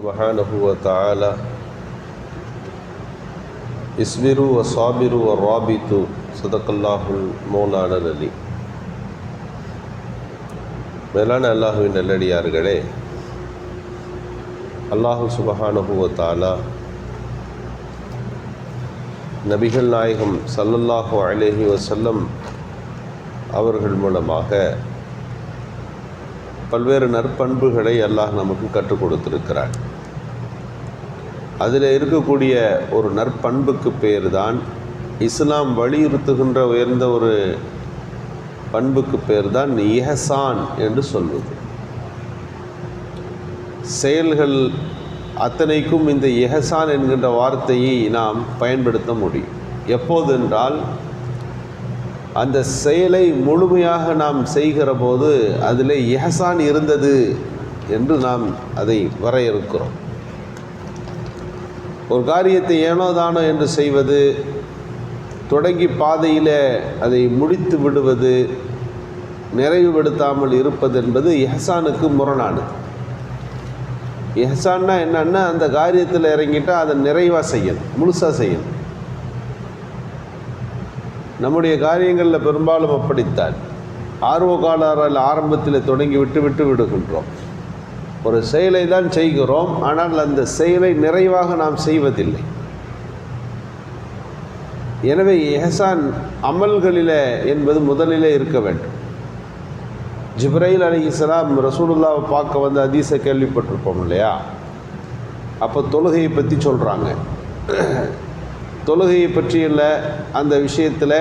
سبحانه وتعالى اصبروا وصابروا والرابطوا صدق الله المولانا العلي மேலான அல்லாஹுவின் நல்லடியார்களே அல்லாஹு சுபஹானஹுவ தாலா நபிகள் நாயகம் சல்லல்லாஹு அலைஹி வசல்லம் அவர்கள் மூலமாக பல்வேறு நற்பண்புகளை அல்லாஹ் நமக்கு கற்றுக் கொடுத்திருக்கிறார் அதில் இருக்கக்கூடிய ஒரு நற்பண்புக்கு பேர் தான் இஸ்லாம் வலியுறுத்துகின்ற உயர்ந்த ஒரு பண்புக்கு பேர் தான் இஹசான் என்று சொல்வது. செயல்கள் அத்தனைக்கும் இந்த இஹசான் என்கின்ற வார்த்தையை நாம் பயன்படுத்த முடியும். எப்போதென்றால் அந்த செயலை முழுமையாக நாம் செய்கிற போது அதில் இஹசான் இருந்தது என்று நாம் அதை வரையறுக்கிறோம். ஒரு காரியத்தை ஏனோ தானோ என்று செய்வது தொடங்கி பாதையில் அதை முடித்து விடுவது நிறைவுபடுத்தாமல் இருப்பது என்பது எஹசானுக்கு முரணானது. எஹசான்னா என்னன்னா அந்த காரியத்தில் இறங்கிட்டால் அதை நிறைவாக செய்யணும் முழுசாக செய்யணும். நம்முடைய காரியங்களில் பெரும்பாலும் அப்படித்தான். ஆர்வகாலரில் ஆரம்பத்தில் தொடங்கி விட்டு விட்டு விடுகின்றோம். ஒரு செயலை தான் செய்கிறோம் ஆனால் அந்த செயலை நிறைவாக நாம் செய்வதில்லை. எனவே எஹசான் அமல்களில் என்பது முதலிலே இருக்க வேண்டும். ஜிப்ரைல் அலி இஸ்லாம் ரசூலுல்லாவை பார்க்க வந்து அதீச கேள்விப்பட்டிருப்போம் இல்லையா? அப்போ தொழுகையை பற்றி சொல்கிறாங்க தொழுகையை பற்றியுள்ள அந்த விஷயத்தில்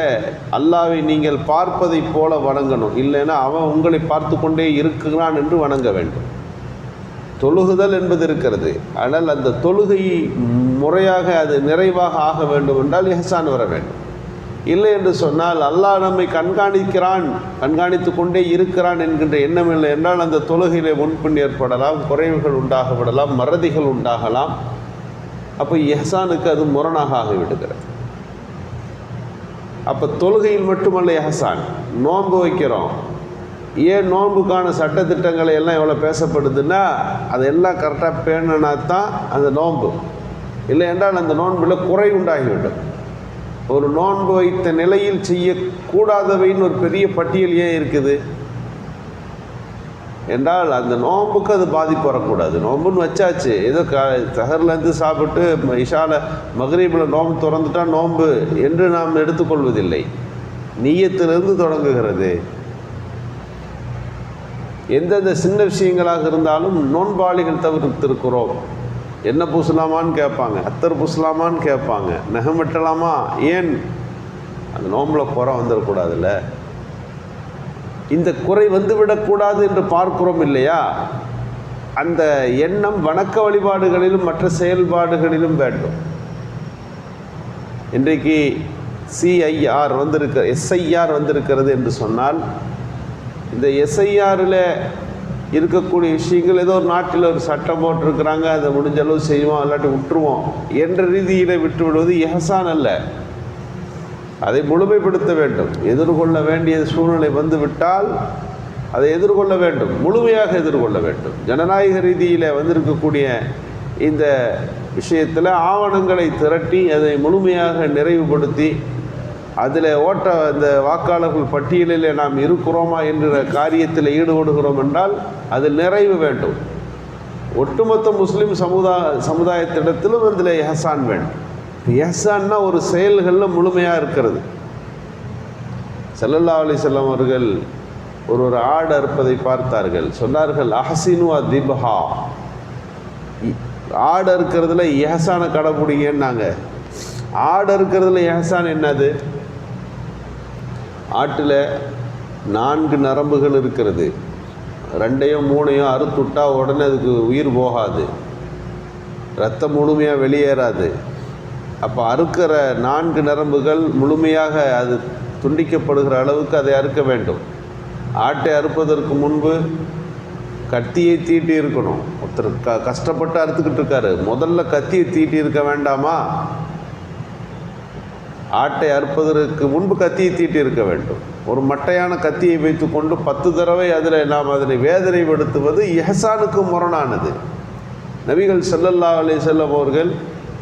அல்லாவை நீங்கள் பார்ப்பதைப் போல வணங்கணும். இல்லைன்னா அவன் உங்களை பார்த்து கொண்டே இருக்கிறான் என்று வணங்க வேண்டும். தொழுகுதல் என்பது இருக்கிறது. ஆனால் அந்த தொழுகை முறையாக அது நிறைவாக ஆக வேண்டும் என்றால் எஹசான் வர வேண்டும். இல்லை என்று சொன்னால் அல்லாஹ் நம்மை கண்காணிக்கிறான் கண்காணித்து கொண்டே இருக்கிறான் என்கின்ற எண்ணம் இல்லை என்றால் அந்த தொழுகையிலே முன்பின் ஏற்படலாம் குறைவுகள் உண்டாகப்படலாம் மறதிகள் உண்டாகலாம். அப்போ எஹசானுக்கு அது முரணாக ஆகிவிடுகிறது. அப்போ தொழுகையில் மட்டுமல்ல எஹசான் நோன்பு வைக்கிறோம். ஏன் நோன்புக்கான சட்டத்திட்டங்களை எல்லாம் எவ்வளோ பேசப்படுதுன்னா அதெல்லாம் கரெக்டாக பேணுனா தான் அந்த நோன்பு. இல்லை என்றால் அந்த நோன்பில் குறை உண்டாகிவிடும். ஒரு நோன்பு வைத்த நிலையில் செய்யக்கூடாதவைன்னு ஒரு பெரிய பட்டியல் ஏன் இருக்குது? என்றால் அந்த நோன்புக்கு அது பாதிப்பு வரக்கூடாது. நோன்புன்னு வச்சாச்சு. ஏதோ க தகர்லேருந்து சாப்பிட்டு இஷால மகரீபில் நோன்பு திறந்துட்டா நோன்பு என்று நாம் எடுத்துக்கொள்வதில்லை. நீயத்திலிருந்து தொடங்குகிறது. எந்தெந்த சின்ன விஷயங்களாக இருந்தாலும் நோன்பாளிகள் தவிர்த்திருக்கிறோம். என்ன பூசலாமான்னு கேட்பாங்க. அத்தர் பூசலாமான்னு கேட்பாங்க. நகம் வெட்டலாமா? ஏன்? அந்த நோம்பில் குறை வந்துடக்கூடாதுல்ல. இந்த குறை வந்துவிடக்கூடாது என்று பார்க்கிறோம் இல்லையா? அந்த எண்ணம் வணக்க வழிபாடுகளிலும் மற்ற செயல்பாடுகளிலும் வேண்டும். இன்றைக்கு சிஐஆர் வந்திருக்க எஸ்ஐஆர் வந்திருக்கிறது என்று சொன்னால் இந்த எஸ்ஐஆரில் இருக்கக்கூடிய விஷயங்கள் ஏதோ ஒரு நாட்டில் ஒரு சட்டம் போட்டிருக்கிறாங்க அதை முடிஞ்ச அளவு செய்வோம் இல்லாட்டி விட்டுருவோம் என்ற ரீதியில் விட்டு விடுவது எஹசான் அல்ல. அதை முழுமைப்படுத்த வேண்டும். எதிர்கொள்ள வேண்டிய சூழ்நிலை வந்துவிட்டால் அதை எதிர்கொள்ள வேண்டும். முழுமையாக எதிர்கொள்ள வேண்டும். ஜனநாயக ரீதியில் வந்திருக்கக்கூடிய இந்த விஷயத்தில் ஆவணங்களை திரட்டி அதை முழுமையாக நிறைவுபடுத்தி அதில் ஓட்ட அந்த வாக்காளர்கள் பட்டியலில் நாம் இருக்கிறோமா என்ற காரியத்தில் ஈடுபடுகிறோம் என்றால் அது நிறைவு வேண்டும். ஒட்டுமொத்த முஸ்லீம் சமுதாய சமுதாயத்திடத்திலும் அதில் எஹசான் வேண்டும். எஹசான்னா ஒரு செயல்களில் முழுமையாக இருக்கிறது. செல்லல்லா அலி செல்லம் அவர்கள் ஒரு ஒரு ஆடு அறுப்பதை பார்த்தார்கள். சொன்னார்கள் அஹசினு திபஹா ஆடு அறுக்கிறதுல எஹசானை கடைப்பிடிங்கன்னாங்க ஆடு அறுக்கிறதுல எஹசான் என்னது? ஆட்டில் நான்கு நரம்புகள் இருக்கிறது. ரெண்டையும் மூணையும் அறுத்துட்டா உடனே அதுக்கு உயிர் போகாது. ரத்தம் முழுமையாக வெளியேறாது. அப்போ அறுக்கிற நான்கு நரம்புகள் முழுமையாக அது துண்டிக்கப்படுகிற அளவுக்கு அதை அறுக்க வேண்டும். ஆட்டை அறுப்பதற்கு முன்பு கத்தியை தீட்டி இருக்கணும். ஒருத்தர் க கஷ்டப்பட்டு அறுத்துக்கிட்டு இருக்காரு. முதல்ல கத்தியை தீட்டி இருக்க வேண்டாமா? ஆட்டை அறுப்பதற்கு முன்பு கத்தியை தீட்டி இருக்க வேண்டும். ஒரு மட்டையான கத்தியை வைத்துக்கொண்டு பத்து தடவை அதில் நாம் அதனை வேதனைப்படுத்துவது எஹசானுக்கு முரணானது. நபிகள் ஸல்லல்லாஹு அலைஹி செல்லம் அவர்கள்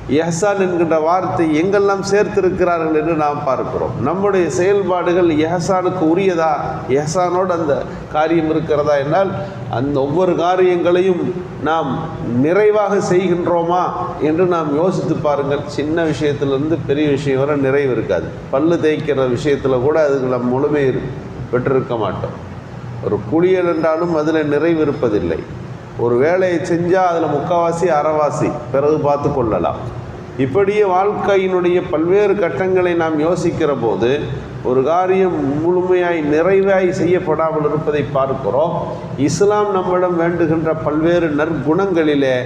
எஹசான் என்கின்ற வார்த்தை எங்கெல்லாம் சேர்த்திருக்கிறார்கள் என்று நாம் பார்க்கிறோம். நம்முடைய செயல்பாடுகள் எஹசானுக்கு உரியதா? எஹசானோடு அந்த காரியம் இருக்கிறதா என்றால் அந்த ஒவ்வொரு காரியங்களையும் நாம் நிறைவாக செய்கின்றோமா என்று நாம் யோசித்து பாருங்கள். சின்ன விஷயத்திலிருந்து பெரிய விஷயம் வரை நிறைவு இருக்காது. பல்லு தேய்க்கிற விஷயத்தில் கூட அதுக்கு நம் முழுமை பெற்றிருக்க மாட்டோம். ஒரு குளியல் என்றாலும் அதில் நிறைவு இருப்பதில்லை. ஒரு வேலையை செஞ்சால் அதில் முக்காவாசி அறவாசி பிறகு பார்த்து கொள்ளலாம். இப்படியே வாழ்க்கையினுடைய பல்வேறு கட்டங்களை நாம் யோசிக்கிற போது ஒரு காரியம் முழுமையாய் நிறைவாய் செய்யப்படாமல் இருப்பதை பார்க்கிறோம். இஸ்லாம் நம்மிடம் வேண்டுகின்ற பல்வேறு நற்குணங்களிலே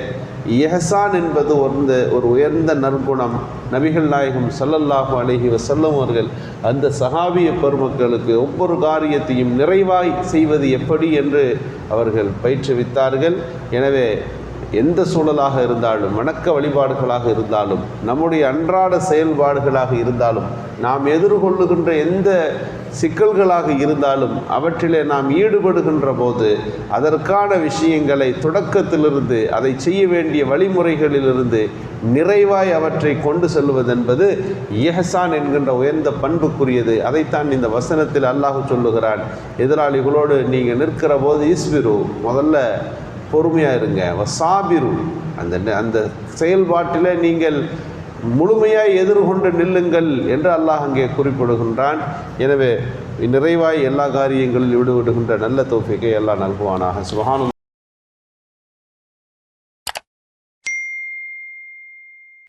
எஹசான் என்பது வந்து ஒரு உயர்ந்த நற்குணம். நபிகள் நாயகம் சல்லல்லாஹு அலைஹி வசல்லம் அவர்கள் அந்த சஹாபிய பெருமக்களுக்கு ஒவ்வொரு காரியத்தையும் நிறைவாய் செய்வது எப்படி என்று அவர்கள் பயிற்றுவித்தார்கள். எனவே எந்த சூழலாக இருந்தாலும் வணக்க வழிபாடுகளாக இருந்தாலும் நம்முடைய அன்றாட செயல்பாடுகளாக இருந்தாலும் நாம் எதிர்கொள்ளுகின்ற எந்த சிக்கல்களாக இருந்தாலும் அவற்றிலே நாம் ஈடுபடுகின்ற போது அதற்கான விஷயங்களை தொடக்கத்திலிருந்து அதை செய்ய வேண்டிய வழிமுறைகளிலிருந்து நிறைவாய் அவற்றை கொண்டு செல்வதென்பது இஹசான் என்கின்ற உயர்ந்த பண்புக்குரியது. அதைத்தான் இந்த வசனத்தில் அல்லாஹ் சொல்லுகிறான். எதிராளிகளோடு நீங்கள் நிற்கிற போது ஈஸ்விரு முதல்ல பொறுமையாக இருங்க. வசாபிரு அந்த அந்த செயல்பாட்டில் நீங்கள் முழுமையாய் எதிர்கொண்டு நில்லுங்கள் என்று அல்லாஹ் அங்கே குறிப்பிடுகின்றான். எனவே நிறைவாய் எல்லா காரியங்களில் ஈடுபடுகின்ற நல்ல தோஃபிக்கை எல்லாம் நல்குவானாக. சுபஹானல்லாஹ்.